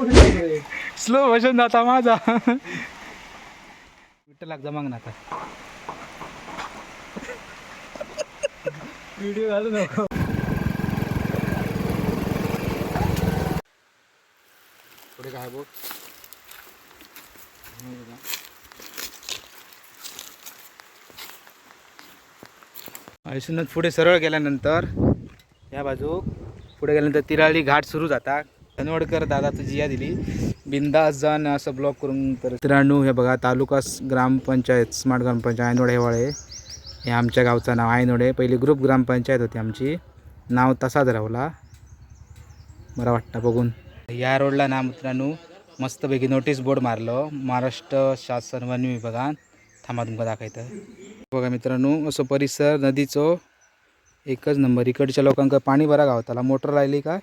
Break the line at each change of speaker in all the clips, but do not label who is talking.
Slow motion जाता माझा. विठ्ठल लाग जमाग ना आता. व्हिडिओ घालू नको. पुढे काय पुढे सरळ गेल्यानंतर या बाजू पुढे गेल्यानंतर तिराळी घाट सुरू जाता धनवडकर दादा तुझी या दिली. बिंदास जाण असं ब्लॉक करून तर त्र्याण्णव हे बघा तालुका ग्रामपंचायत स्मार्ट ग्रामपंचायत आयनोडे हेवाळे हे आमच्या गावचं नाव आयनोडे. पहिली ग्रुप ग्रामपंचायत होती आमची. नाव तसाच रावला. बरं वाटतं बघून. या रोडला ना मित्रांनो मस्तपैकी नोटीस बोर्ड मारलो. महाराष्ट्र शासन वन विभागान. थांबा तुमका दाखयता बघा मित्रांनो असं परिसर नदीचो एकच नंबर इकडच्या लोकांक पाणी बरा गावताला. मोटर राहिली काय?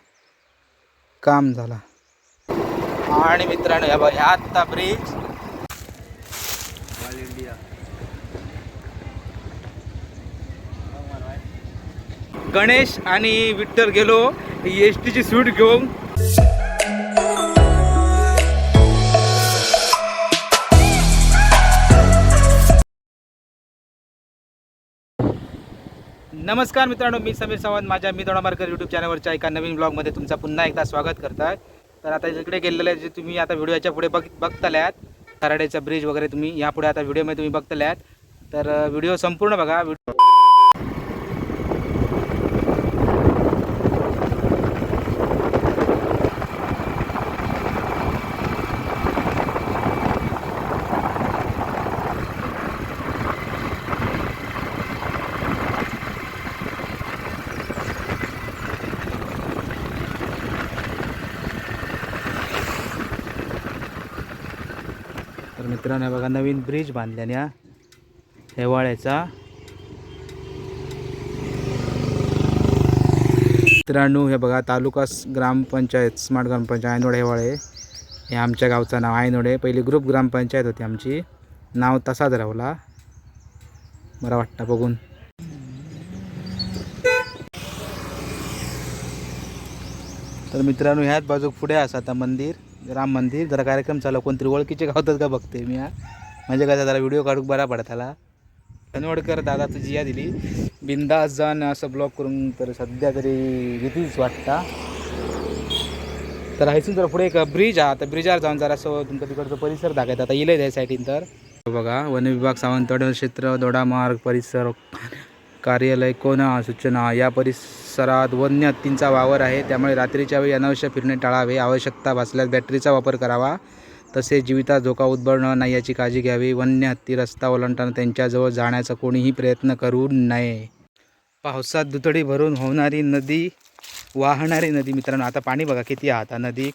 काम झाला. आणि मित्रांनो ह्या बघा आत्ता ब्रिज गणेश आणि विठ्ठल गेलो. एस टीची सूट घेऊन. नमस्कार मित्रांनो मी समीर सावंत माझ्या मी दोडामारकर यूट्यूब चॅनलवरच्या एका नवीन ब्लॉगमध्ये तुमचा पुन्हा एकदा स्वागत करताय. तर आता इकडे आहे जे तुम्ही आता व्हिडिओच्या पुढे बघ बघतल्यात खराड्याचा ब्रिज वगैरे तुम्ही यापुढे आता व्हिडिओमध्ये तुम्ही बघतल्यात. तर व्हिडिओ संपूर्ण बघा. व्हिडिओ तर मित्रांनो हे बघा नवीन ब्रिज बांधल्याने हेवाळ्याचा. मित्रांनो हे बघा तालुका ग्रामपंचायत स्मार्ट ग्रामपंचायत आयनोडे हेवाळे हे आमच्या गावचं नाव आयनोडे पहिली ग्रुप ग्रामपंचायत होती आमची. नाव तसाच रावला बरं वाटतं बघून. तर मित्रांनो ह्याच बाजूक पुढे असा आता मंदिर. राम मंदिर जरा कार्यक्रम चालू कोणतरी ओळखीचे गावतात का बघते मी हा. म्हणजे काय जरा व्हिडिओ काढूक बरा पडताला धनवडकर दादा तुझी या दिली. बिंदास जाण असं ब्लॉक करून तर सध्या तरी भीतीच वाटता. तर हायसून जरा पुढे एक ब्रिज हा तर ब्रिजार जाऊन जरा असं तुमचं तिकडचं परिसर दाखवतात. आता इले त्या साईडीन तर. बघा वन विभाग सावंतवाडी क्षेत्र दोडामार्ग परिसर कार्यालय कोणा सूचना. या परिसरात वन्य हत्तींचा वावर आहे. त्यामुळे रात्रीच्या वेळी अनावश्यक फिरणे टाळावे. आवश्यकता भासल्यास बॅटरीचा वापर करावा. तसेच जीविता धोका उद्भवणार नाही याची काळजी घ्यावी. वन्य हत्ती रस्ता ओलांडताना त्यांच्याजवळ जाण्याचा कोणीही प्रयत्न करू नये. पावसात दुतडी भरून होणारी नदी वाहणारी नदी. मित्रांनो आता पाणी बघा किती आहात आता नदी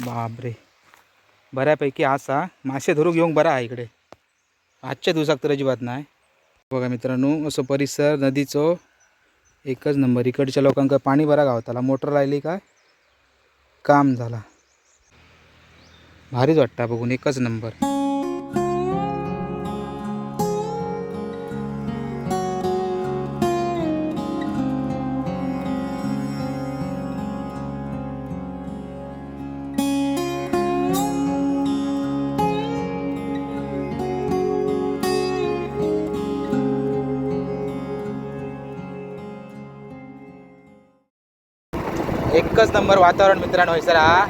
बापरे. बऱ्यापैकी असा मासे धरून येऊन बरा आहे इकडे. आजच्या दिवसात तर अजिबात नाही. बघा मित्रांनो असं परिसर नदीचो एकच नंबर. इकडच्या लोकांक पाणी बरा गावताला. मोटर राहिली काय? काम झाला. भारीच वाटतं बघून एकच नंबर. एकच नंबर वातावरण मित्रांनो होय सर. हा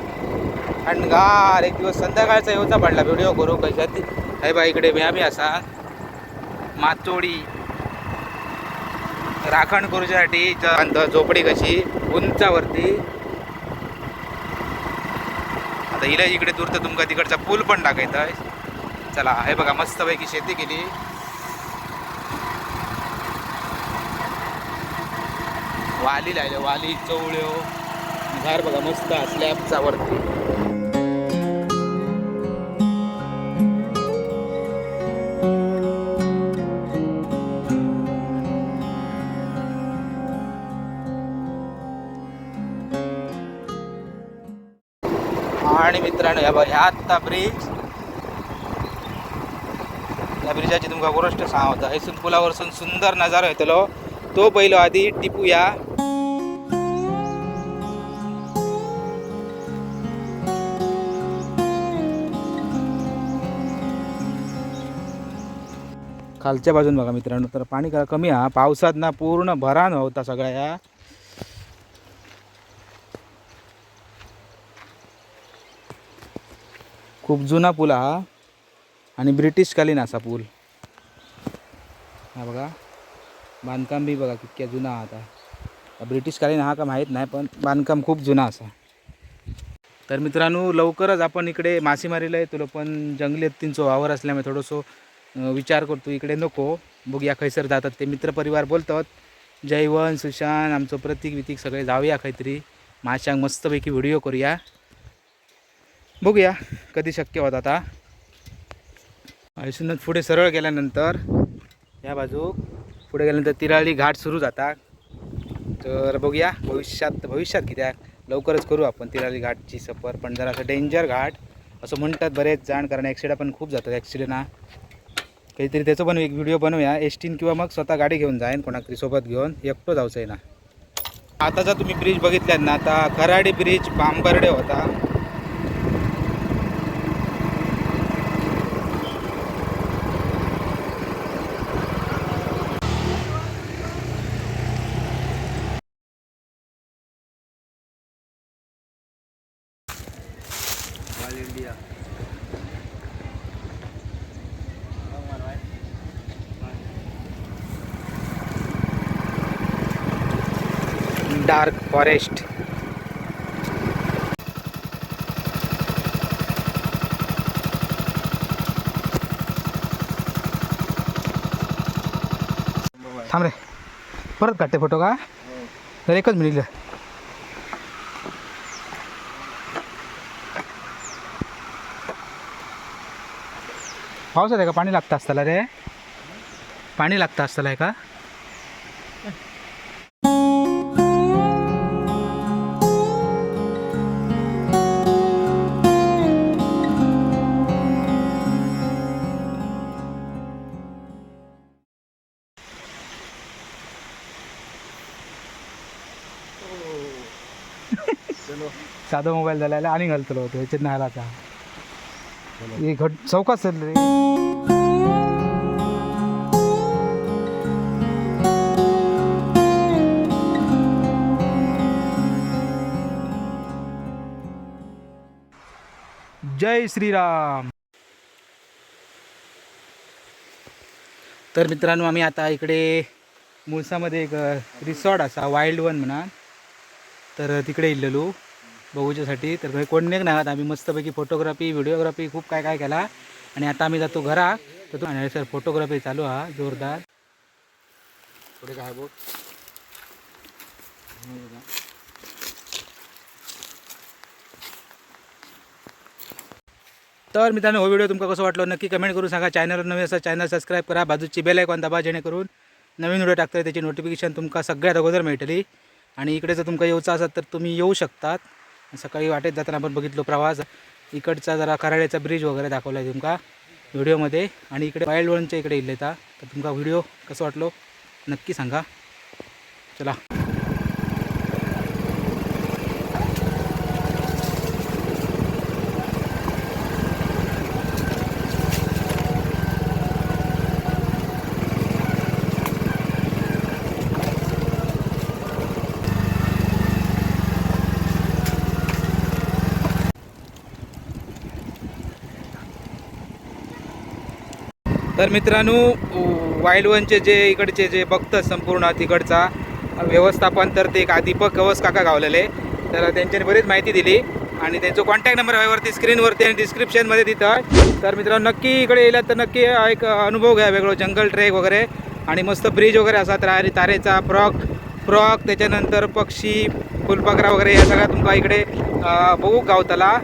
थंडगार एक दिवस संध्याकाळचा येऊचा पडला. व्हिडिओ करू कशात? हे बा इकडे म्यामी असा. माचोडी राखण करूच्यासाठी झोपडी कशी? उंचावरती. आता हिला इकडे दूर तर तुमका तिकडचा पूल पण टाकायचा आहे चला हे बघा मस्तपैकी शेती केली. वाली लायले वाली चवळ्यो. घर बघा मस्त स्लॅबचा वरती. आणि मित्रांनो ह्या बघा ह्या आत्ता ब्रिज या ब्रिजाची तुमका गोष्ट सांगता. हेसून पुलावरसून सुंदर नजारा येतलो तो पहिलो आधी टिपूया. खालच्या बाजून बघा मित्रांनो तर पाणी का कमी हा. पावसात ना पूर्ण भरान होता सगळ्या या. खूप जुना पूल हा. आणि ब्रिटिशकालीन असा पूल. हा बघा. बांधकाम बी बघा कितक्या जुना हा आता ब्रिटिशकालीन हा का माहीत नाही पण बांधकाम खूप जुना असा. तर मित्रांनो लवकरच आपण इकडे मासेमारीला येतो पण जंगली हत्तींचं वावर असल्यामुळे थोडंसं विचार करतो इकडे नको. बघूया खैसर जातात ते. मित्रपरिवार बोलतात जयवन सुशांत आमचं प्रतीक वितीक सगळे जाऊया काहीतरी. माशांक मस्तपैकी व्हिडिओ करूया. बघूया कधी शक्य होत आता. ऐसूनच पुढे सरळ गेल्यानंतर या बाजू पुढे गेल्यानंतर तिराळी घाट सुरू जाता. तर बघूया भविष्यात भविष्यात कित्याक लवकरच करू आपण तिराळी घाटची सफर. पण जरा असं डेंजर घाट असं म्हणतात बरेच जाण कारण ॲक्सिडेंट पण खूप जातात ॲक्सिडेंट हा. काहीतरी त्याचं पण एक व्हिडिओ बनवूया. एसटीन किंवा मग स्वतः गाडी घेऊन जाईन कोणाकरी सोबत घेऊन एकटो जाऊचं आहे ना. आता जर तुम्ही ब्रिज बघितल्यात ना आता खराडी ब्रिज बांबर्डे होता. Dark forest. थांब रे. परत काढते फोटो का? तर एकच मिनिट पावसात आहे का? पाणी लागतं असताना रे. पाणी लागतं असताना आहे का? साधा मोबाईल झाला आणि घालतलो होतो ह्याच्यात नाही आता हे घट चौकात सर रे. जय श्रीराम. तर मित्रांनो आम्ही आता इकडे मुळसामध्ये एक रिसॉर्ट असा वाईल्ड वन म्हणा. तर तिकडे इल्लेलो बघूच्यासाठी. तर काही कोण नाही आहात आम्ही मस्तपैकी फोटोग्राफी व्हिडिओग्राफी खूप काय काय केला. आणि आता आम्ही जातो घरा. तर आणि सर फोटोग्राफी चालू हा जोरदार. पुढे काय बघ. तर मित्रांनो हो व्हिडिओ तुमका कसं वाटलं? नक्की कमेंट करून सांगा. चॅनलवर नवीन असं चॅनल सबस्क्राईब करा. बाजूची बेल आयकॉन दाबा जेणेकरून नवीन व्हिडिओ टाकता त्याची नोटिफिकेशन तुमका सगळ्यात अगोदर मिळतली. आणि इकडे जर तुमका येऊचा असेल तर तुम्ही येऊ शकतात. सकाळी वाटेत जाताना आपण बघितलो प्रवास. इकडचा जरा कराड्याचा ब्रिज वगैरे दाखवला आहे तुमका व्हिडिओमध्ये. आणि इकडे वाईल्ड वनच्या इकडे येतात तर तुमका व्हिडिओ कसं वाटलो नक्की सांगा. चला. तर मित्रांनो वाईल्ड वनचे जे इकडचे जे बघतात संपूर्ण तिकडचा व्यवस्थापन तर ते का दीपक कवस काका गावलेले. तर त्यांच्याने बरीच माहिती दिली आणि त्यांचा कॉन्टॅक्ट नंबर आहे वरती स्क्रीनवरती आणि डिस्क्रिप्शनमध्ये तिथं. तर मित्रांनो नक्की इकडे येलात तर नक्की एक अनुभव घ्या वेगळं जंगल ट्रेक वगैरे आणि मस्त ब्रिज वगैरे असा तारे तारेचा फ्रॉक फ्रॉक त्याच्यानंतर पक्षी फुलपाखरा वगैरे या सगळ्या तुमका इकडे बघू गावताला.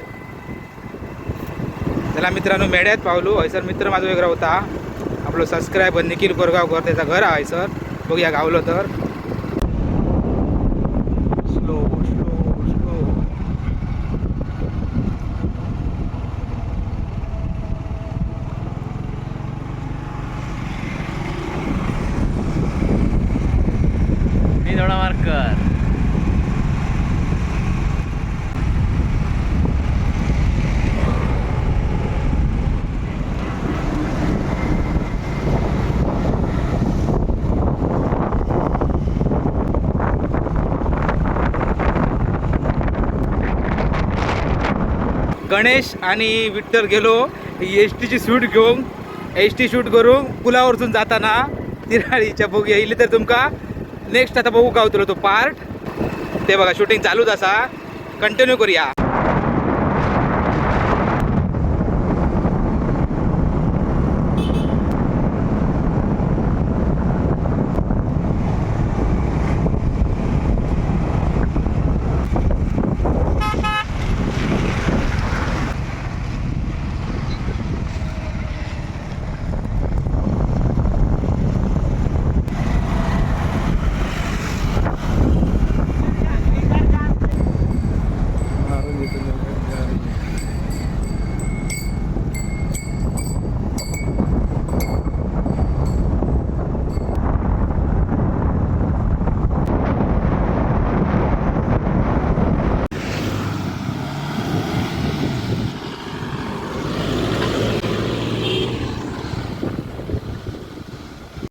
त्याला मित्रांनो मेड्यात पावलो. हयसर मित्र माझा वेगळा होता. आपलं सबस्क्रायबर निखिल कोरगावकर त्याचा घर आहे सर. बघूया गावलो तर. स्लो स्लो
मी थोडा मार्कर
गणेश आणि विठ्ठल गेलो. एस टीची सूट घेऊन एस टी शूट करून पुलावरसून जाताना तिराळीच्या बोगी येईल तर तुमका नेक्स्ट आता बघू गावतलो तो पार्ट ते बघा शूटिंग चालूच असा. कंटिन्यू करूया.